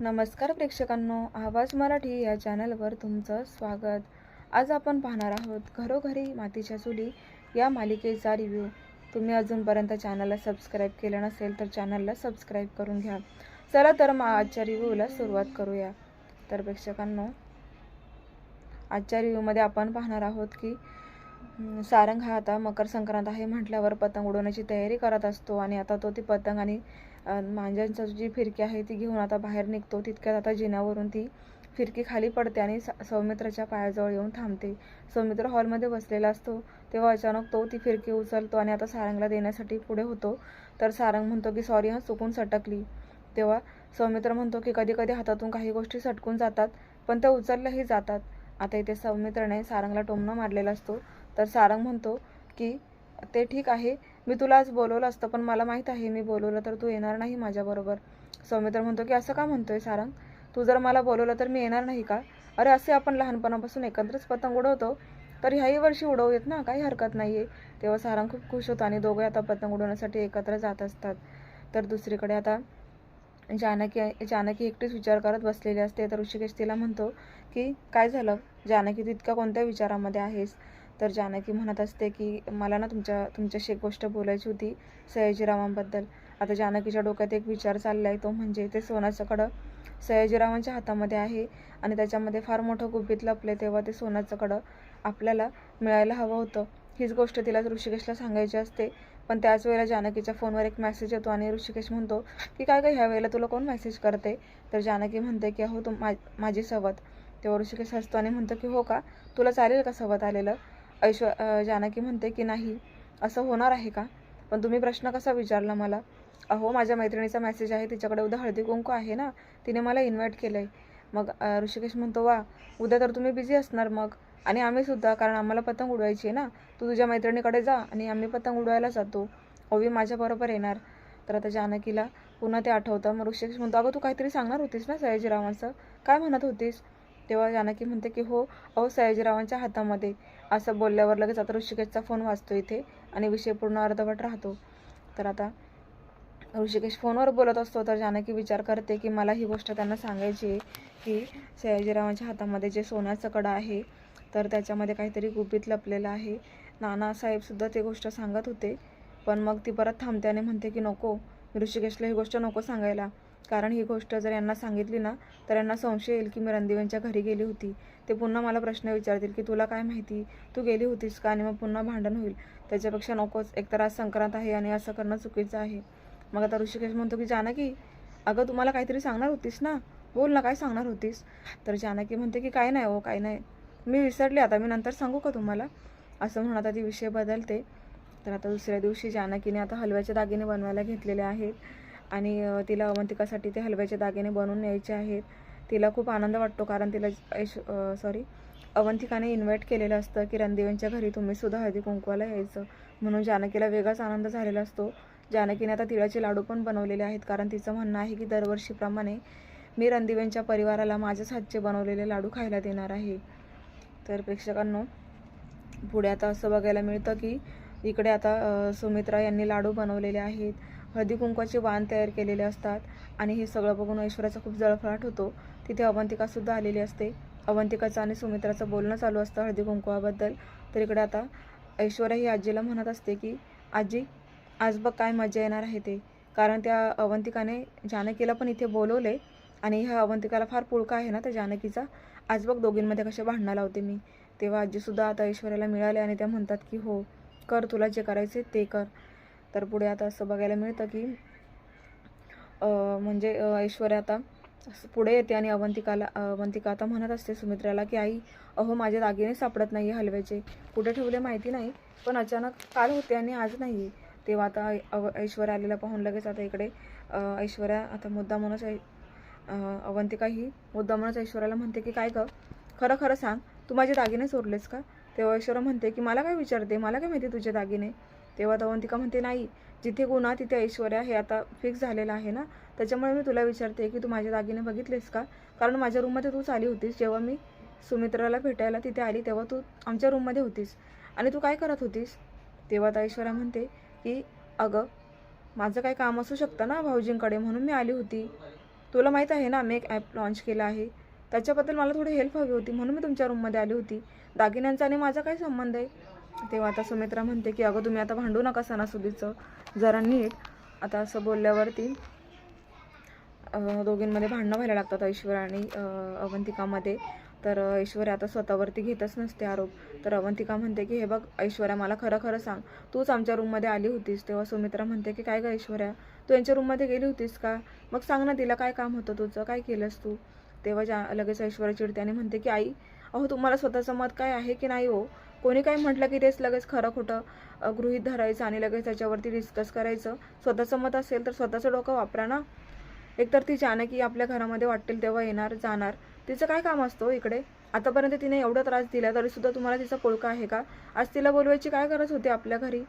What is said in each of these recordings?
नमस्कार प्रेक्षकांनो आवाज मराठी या चॅनलवर तुमचं स्वागत. आज आपण पाहणार आहोत घरोघरी मातीच्या चुली या मालिकेचा रिव्ह्यू तुम्ही अजूनपर्यंत चॅनलला सबस्क्राईब केलं नसेल तर चॅनलला सबस्क्राईब करून घ्या. चला तर मग आजच्या रिव्ह्यूला सुरुवात करूया. तर प्रेक्षकांनो आजच्या रिव्ह्यूमध्ये आपण पाहणार आहोत की सारंग हा आता मकर संक्रांत आहे म्हटल्यावर पतंग उडवण्याची तयारी करत असतो आणि आता तो ती पतंग आणि मांजांची जी फिरकी आहे ती घेऊन आता बाहेर निघतो. तितक्यात आता जिन्यावरून ती फिरकी खाली पडते आणि स- सौमित्राच्या पायाजवळ येऊन थांबते. सौमित्र हॉलमध्ये बसलेला असतो. तेव्हा अचानक तो ती फिरकी उचलतो आणि आता सारंगला देण्यासाठी पुढे होतो. तर सारंग म्हणतो की सॉरी हा चुकून सटकली. तेव्हा सौमित्र म्हणतो की कधी कधी हातातून काही गोष्टी सटकून जातात पण त्या उचलल्याही जातात. आता इथे सौमित्रने सारंगला टोमणं मारलेला असतो. तर सारंग म्हणतो की ते ठीक आहे मी तुला आज बोलवलं असतं पण मला माहीत आहे मी बोलवलं तर तू येणार नाही माझ्याबरोबर. सौमित्र म्हणतो की असं का म्हणतोय सारंग? तू जर मला बोलवलं तर मी येणार नाही का? अरे असे आपण लहानपणापासून एकत्रच पतंग उडवतो तर ह्याही वर्षी उडवूयात ना? काही हरकत नाही आहे तेव्हा सारंग खूप खुश होतो आणि दोघे आता पतंग उडवण्यासाठी एकत्र जात असतात. तर दुसरीकडे आता जानकी जानकी एकटीच विचार करत बसलेली असते. तर ऋषिकेश तिला म्हणतो की काय झालं? जानकी तू इतक्या कोणत्या विचारामध्ये आहेस? तर जानकी म्हणत असते की मला ना तुमच्या तुमच्याशी एक गोष्ट बोलायची होती सयाजीरावांबद्दल. आता जानकीच्या डोक्यात एक विचार चालला आहे तो म्हणजे ते सोन्याचं कडं सयाजीरावांच्या हातामध्ये आहे आणि त्याच्यामध्ये फार मोठं गुपित लपले तेव्हा ते सोन्याचं कडं आपल्याला मिळायला हवं होतं. हीच गोष्ट तिला ऋषिकेशला सांगायची असते. पण त्याच वेळेला जानकीच्या फोनवर एक मेसेज येतो आणि ऋषिकेश म्हणतो की काय काय ह्या वेळेला तुला कोण मेसेज करते तर जानकी म्हणते की अहो तू मा माझी सवत. तेव्हा ऋषिकेश हसतो आणि म्हणतो की हो का? तुला चालेल का सवत आलेलं? ऐश्व जानकी म्हणते की नाही असं होणार आहे का? पण तुम्ही प्रश्न कसा विचारला मला? अहो माझ्या मैत्रिणीचा मेसेज आहे तिच्याकडे उद्या हळदी कुंकू आहे ना तिने मला इन्व्हाइट केलं आहे मग ऋषिकेश म्हणतो वा उद्या तर तुम्ही बिझी असणार मग. आणि आम्ही सुद्धा कारण आम्हाला पतंग उडवायची आहे ना तू तुझ्या मैत्रिणीकडे जा आणि आम्ही पतंग उडवायला जातो. ओवी माझ्याबरोबर येणार. तर आता जानकीला पुन्हा ते आठवतं. मग ऋषिकेश म्हणतो अगं तू काहीतरी सांगणार होतीस ना सयाजीरावांचं? काय म्हणत होतीस? तेव्हा जानकी म्हणते की हो अहो सयाजीरावांच्या हातामध्ये. असं बोलल्यावर लगेच आता ऋषिकेशचा फोन वाचतो इथे आणि विषय पूर्ण अर्धवट राहतो. तर आता ऋषिकेश फोनवर बोलत असतो तर जानकी विचार करते की मला ही गोष्ट त्यांना सांगायची आहे की सयाजीरावांच्या हातामध्ये जे सोन्याचं कडा आहे तर त्याच्यामध्ये काहीतरी गुपित लपलेलं आहे. नानासाहेबसुद्धा ते गोष्ट सांगत होते. पण मग ती परत थांबते आणि म्हणते की नको ऋषिकेशला ही गोष्ट नको सांगायला. कारण ही गोष्ट जर यांना सांगितली ना तर यांना संशय येईल की मी रणदेवांच्या घरी गेली होती. ते पुन्हा मला प्रश्न विचारतील की तुला काय माहिती? तू गेली होतीस का? आणि मग पुन्हा भांडण होईल. त्याच्यापेक्षा नकोच. एकतर आज संक्रांत आहे आणि असं करणं चुकीचं आहे. मग आता ऋषिकेश म्हणतो की जानकी अगं तुम्हाला काहीतरी सांगणार होतीस ना? बोल ना काय सांगणार होतीस? तर जानकी म्हणते की काय नाही हो काय नाही. मी विसरले आता. मी नंतर सांगू का तुम्हाला? असं म्हणून आता ती विषय बदलते. तर आता दुसऱ्या दिवशी जानकीने आता हलव्याचे दागिने बनवायला घेतलेले आहेत. आणि तिला अवंतिकासाठी ते हलव्याचे दागिने बनवून न्यायचे आहेत. तिला खूप आनंद वाटतो कारण तिला ऐश सॉरी अवंतिकाने इन्व्हाइट केलेलं असतं की रणदेवींच्या घरी तुम्ही सुद्धा हळदी कुंकवाला यायचं. म्हणून जानकीला वेगळाच आनंद झालेला असतो. जानकीने आता तिळाचे लाडू पण बनवलेले आहेत कारण तिचं म्हणणं आहे की दरवर्षीप्रमाणे मी रणदिव्यांच्या परिवाराला माझ्याच हातचे बनवलेले लाडू खायला देणार आहे. तर प्रेक्षकांनो पुढे आता असं बघायला मिळतं की इकडे आता सुमित्रा यांनी लाडू बनवलेले आहेत. हळदी कुंकवाचे वाण तयार केलेले असतात आणि हे सगळं बघून ऐश्वर्याचा खूप जळफळाट होतो. तिथे अवंतिकासुद्धा आलेली असते. अवंतिकाचं आणि सुमित्राचं बोलणं चालू असतं हळदी कुंकवाबद्दल. तर इकडे आता ऐश्वर्या ही आजीला म्हणत असते की आजी आज बघ काय मजा येणार आहे ते. कारण त्या अवंतिकाने जानकीला पण इथे बोलवले आणि ह्या अवंतिकाला फार पुळका आहे ना त्या जानकीचा. आज बघ दोघींमध्ये कशा भांडणं लावते मी. तेव्हा आजीसुद्धा आता ऐश्वर्याला मिळाले आणि त्या म्हणतात की हो कर तुला जे करायचे ते कर. तर पुढे आता असं बघायला मिळतं की म्हणजे ऐश्वर्या आता पुढे येते आणि अवंतिकाला अवंतिका आता म्हणत असते सुमित्राला की आई अहो माझे दागिने सापडत नाही हलव्याचे. कुठे ठेवले माहिती नाही पण अचानक काल होते आणि आज नाही. तेव्हा आता ऐ- अव ऐश्वर्या आलेला पाहून लगेच आता इकडे ऐश्वर्या आता मुद्दा म्हणूनच अवंतिका ही मुद्दामूनच ऐश्वर्याला म्हणते की काय गं? खरं खरं सांग तू माझे दागिने चोरलेस का? तेव्हा ऐश्वर्या म्हणते की मला काय विचारते? मला काय माहिती तुझे दागिने? तेव्हा आता अवंतिका म्हणते नाही जिथे गुन्हा तिथे ऐश्वर्या हे आता फिक्स झालेलं आहे ना? त्याच्यामुळे मी तुला विचारते की तू माझे दागिने बघितलेस का? कारण माझ्या रूममध्ये तूच आली होतीस. जेव्हा मी सुमित्राला भेटायला तिथे आली तेव्हा तू आमच्या रूममध्ये होतीस. आणि तू काय करत होतीस? तेव्हा तर ऐश्वर्या म्हणते की अगं माझं काय काम असू शकतं ना भाऊजींकडे? म्हणून मी आली होती. तुला माहीत आहे ना मी एक ॲप लॉन्च केला आहे. त्याच्याबद्दल मला थोडी हेल्प हवी होती. म्हणून मी तुमच्या रूममध्ये आली होती. दागिन्यांचा आणि माझा काय संबंध आहे? तेव्हा आता सुमित्रा म्हणते की अगं तुम्ही आता भांडू नका सणासुदीचं. जरा नीट. आता असं बोलल्यावरती दोघींमध्ये भांडणं व्हायला लागतात ऐश्वर्या आणि अवंतिकामध्ये. तर ऐश्वर्या आता स्वतःवरती घेतच नसते आरोप. तर अवंतिका म्हणते की हे बघ ऐश्वर्या मला खरं खरं सांग. तूच आमच्या रूममध्ये आली होतीस. तेव्हा सुमित्रा म्हणते की काय गं ऐश्वर्या? तू यांच्या रूममध्ये गेली होतीस का? मग सांग ना तिला काय काम होतं तुझं? काय केलंस तू? तेव्हा जा लगेच ऐश्वर्या चिडते आणि म्हणते की आई अहो तुम्हाला स्वतःचं मत काय आहे की नाही हो? कोणी काही म्हटलं की तेच लगेच खरं खोटं गृहित धरायचं आणि लगेच त्याच्यावरती डिस्कस करायचं. स्वतःचं मत असेल तर स्वतःचं डोकं वापरा ना. एकतर ती जानकी आपल्या घरामध्ये वाटेल तेव्हा येणार जाणार. तिचं काय काम असतो हो इकडे? आतापर्यंत तिने एवढा त्रास दिला तरीसुद्धा तुम्हाला तिचा पोळका आहे का? आज तिला बोलवायची काय गरज होती आपल्या घरी?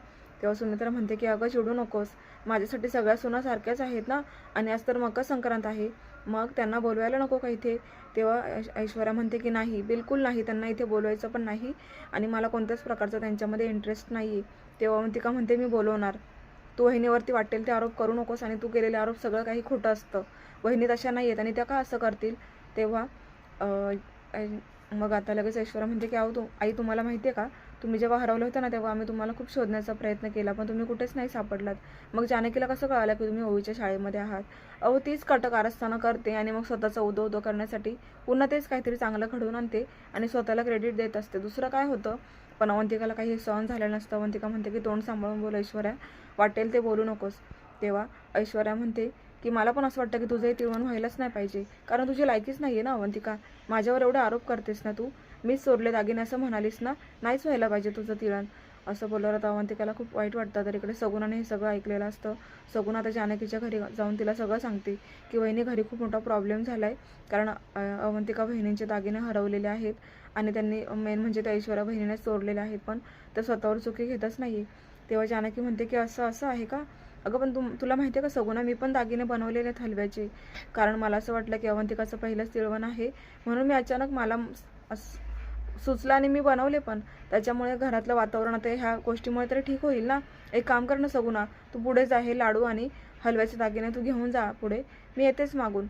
तेव्हा सुमित्रा म्हणते की अगं चिडू नकोस. माझ्यासाठी सगळ्या सुना सारख्याच आहेत ना? आणि आज तर मकर संक्रांत आहे. मग त्यांना बोलवायला नको का इथे? तेव्हा ऐश- ऐश्वर्या म्हणते की नाही बिलकुल नाही त्यांना इथे बोलवायचं पण नाही आणि मला कोणत्याच प्रकारचा त्यांच्यामध्ये इंटरेस्ट नाही आहे तेव्हा का म्हणते मी बोलवणार. तू वहिनीवरती वाटेल ते आरोप करू नकोस आणि तू केलेले आरोप सगळं काही खोटं असतं. वहिनी तशा नाही आहेत आणि त्या का असं करतील? तेव्हा मग आता लगेच ऐश्वर्या म्हणते की अहो तू आई तुम्हाला माहिती आहे का? तुम्ही जेव्हा हरवलं होतं ना तेव्हा आम्ही तुम्हाला खूप शोधण्याचा प्रयत्न केला पण तुम्ही कुठेच नाही सापडलात. मग जानकीला कसं कळालं की तुम्ही ओवीच्या शाळेमध्ये आहात? अहो तीच कटक आरस्थानं करते आणि मग स्वतःचं उदो उदो करण्यासाठी पुन्हा तेच काहीतरी चांगलं घडवून आणते आणि स्वतःला क्रेडिट देत असते. दुसरं काय होतं? पण अवंतिकाला काही सहन झालं नसतं. अवंतिका म्हणते की तोंड सांभाळून बोल ऐश्वर्या. वाटेल ते बोलू नकोस. तेव्हा ऐश्वर्या म्हणते की मला पण असं वाटतं की तुझं हे तिळवण व्हायलाच नाही पाहिजे. कारण तुझी लायकीच नाही आहे ना अवंतिका. माझ्यावर एवढे आरोप करतेस ना तू. मीच सोडले दागिने असं म्हणालीस ना नाहीच व्हायला पाहिजे तुझं तिळण. असं बोलल्यावर आता अवंतिकाला खूप वाईट वाटतं. तर इकडे सगुणाने हे सगळं ऐकलेलं असतं. सगुण आता जानकीच्या घरी जाऊन तिला सगळं सांगते की वहिनी घरी खूप मोठा प्रॉब्लेम झाला आहे कारण अवंतिका बहिणींचे दागिने हरवलेले आहेत आणि त्यांनी मेन म्हणजे त्या ऐश्वर्या बहिणीने चोरलेले आहेत. पण त्या स्वतःवर चुकी घेतच नाही तेव्हा जानकी म्हणते की असं असं आहे का? अगं पण तुम तुला माहिती आहे का सगुणा मी पण दागिने बनवलेले आहेत हलव्याचे. कारण मला असं वाटलं की अवंतिकाचं पहिलंच तिळवण आहे. म्हणून मी अचानक मला सुचला आणि मी बनवले पण. त्याच्यामुळे घरातलं वातावरण आता ह्या गोष्टीमुळे तरी ठीक होईल ना? एक काम कर ना सगुणा तू पुढे जा हे लाडू आणि हलव्याचे दागिने तू घेऊन जा पुढे. मी येतेच मागून.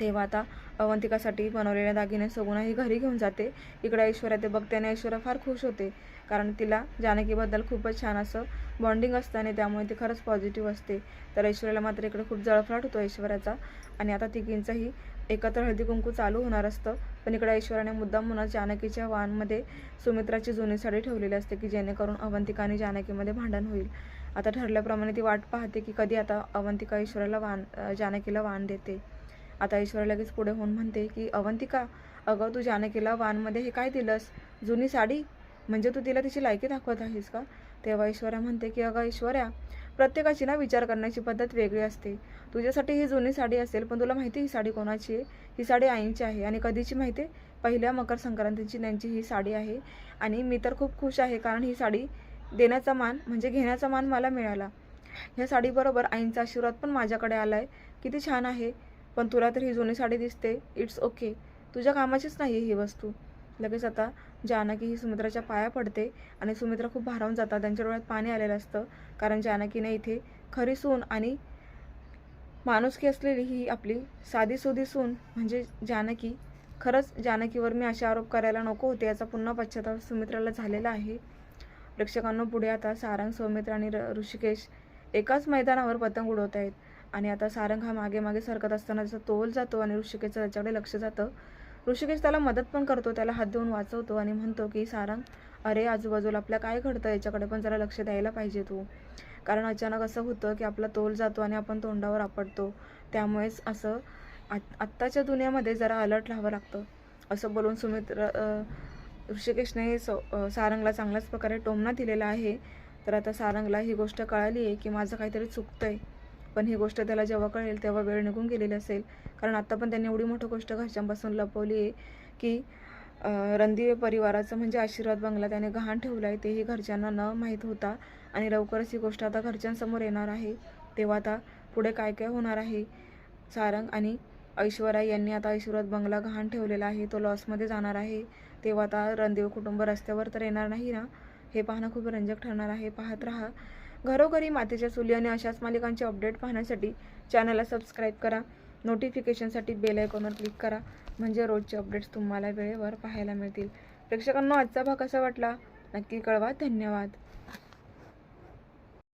तेव्हा आता अवंतिकासाठी बनवलेल्या दागिने सगुणा ही घरी घेऊन जाते. इकडे ऐश्वर्या ते बघते आणि ऐश्वर्या फार खुश होते. कारण तिला जानकीबद्दल खूपच छान असं बॉन्डिंग असतं आणि त्यामुळे ती खरंच पॉझिटिव्ह असते. तर ऐश्वर्याला मात्र इकडे खूप जळफळाट होतो ऐश्वर्याचा आणि आता तिघींचंही एकत्र हळदी कुंकू चालू होणार असतं. पण इकडे ऐश्वर्याने मुद्दाम म्हणून जानकीच्या वाहनमध्ये सुमित्राची जुनी साडी ठेवलेली असते की जेणेकरून अवंतिका आणि जानकीमध्ये भांडण होईल. आता ठरल्याप्रमाणे ती वाट पाहते की कधी आता अवंतिका ऐश्वर्याला वाण जानकीला वाण देते. आता ऐश्वर्या लगेच पुढे होऊन म्हणते की अवंतिका अगं तू जानकीला वाणमध्ये हे काय दिलंस? जुनी साडी? म्हणजे तू तिला तिची लायकी दाखवत आहेस का? तेव्हा ऐश्वर्या म्हणते की अगं ऐश्वर्या प्रत्येकाची ना विचार करण्याची पद्धत वेगळी असते. तुझ्यासाठी ही जुनी साडी असेल पण तुला माहिती ही साडी कोणाची आहे? ही साडी आईंची आहे आणि कधीची माहिती आहे? पहिल्या मकर संक्रांतीची त्यांची ही साडी आहे आणि मी तर खूप खुश आहे कारण ही साडी देण्याचा मान म्हणजे घेण्याचा मान मला मिळाला. ह्या साडीबरोबर आईंचा आशीर्वाद पण माझ्याकडे आला आहे किती छान आहे. पण तुला तर ही जुनी साडी दिसते. इट्स ओके तुझ्या कामाचीच नाही आहे ही वस्तू. लगेच आता जानकी ही सुमित्राच्या पाया पडते आणि सुमित्रा खूप भारावून जातात. त्यांच्या डोळ्यात पाणी आलेलं असतं. कारण जानकीने इथे खरी सून आणि माणुसकी असलेली ही आपली साधी सुधी सून म्हणजे जानकी. खरंच जानकीवर मी असे आरोप करायला नको होते. याचा पुन्हा पश्चाताप सुमित्राला झालेला आहे. प्रेक्षकांना पुढे आता सारंग सौमित्र आणि र- ऋषिकेश एकाच मैदानावर पतंग उडवत आहेत आणि आता सारंग हा मागे मागे सरकत असताना त्याचा तोल जातो आणि ऋषिकेशचं त्याच्याकडे लक्ष जातं ऋषिकेश त्याला मदत पण करतो त्याला हात देऊन वाचवतो आणि म्हणतो की सारंग अरे आजूबाजूला आपल्या काय घडतं याच्याकडे पण जरा लक्ष द्यायला पाहिजे तू. कारण अचानक असं होतं की आपला तोल जातो आणि आपण तोंडावर आपटतो. त्यामुळेच असं आत आत्ताच्या दुनियामध्ये जरा अलर्ट राहावं लागतं. असं बोलून सुमित्र ऋषिकेशने सौ सारंगला चांगल्याच प्रकारे टोमणा दिलेला आहे. तर आता सारंगला ही गोष्ट कळाली आहे की माझं काहीतरी चुकतं आहे पण ही गोष्ट त्याला जेव्हा कळेल तेव्हा वेळ निघून गेलेली असेल. कारण आत्ता पण त्यांनी एवढी मोठी गोष्ट घरच्यांपासून लपवली आहे की रणदिवे परिवाराचं म्हणजे आशीर्वाद बंगला त्याने गहाण ठेवला आहे तेही घरच्यांना न माहीत होता. आणि लवकरच ही गोष्ट आता घरच्यांसमोर येणार आहे. तेव्हा आता पुढे काय काय होणार आहे? सारंग आणि ऐश्वर्या यांनी आता ऐश्वर्यात बंगला गहाण ठेवलेला आहे. तो लॉसमध्ये जाणार आहे. तेव्हा आता रणदेव कुटुंब रस्त्यावर तर येणार नाही ना? हे पाहणं खूप रंजक ठरणार आहे. पाहत राहा. घरोघरी मातीच्या चुली आणि अशाच मालिकांचे अपडेट पाहण्यासाठी चॅनलला सबस्क्राईब करा. नोटिफिकेशनसाठी बेल आयकॉनवर क्लिक करा. म्हणजे रोजचे अपडेट्स तुम्हाला वेळेवर पाहायला मिळतील. प्रेक्षकांनो आजचा भाग कसा वाटला? नक्की कळवा. धन्यवाद.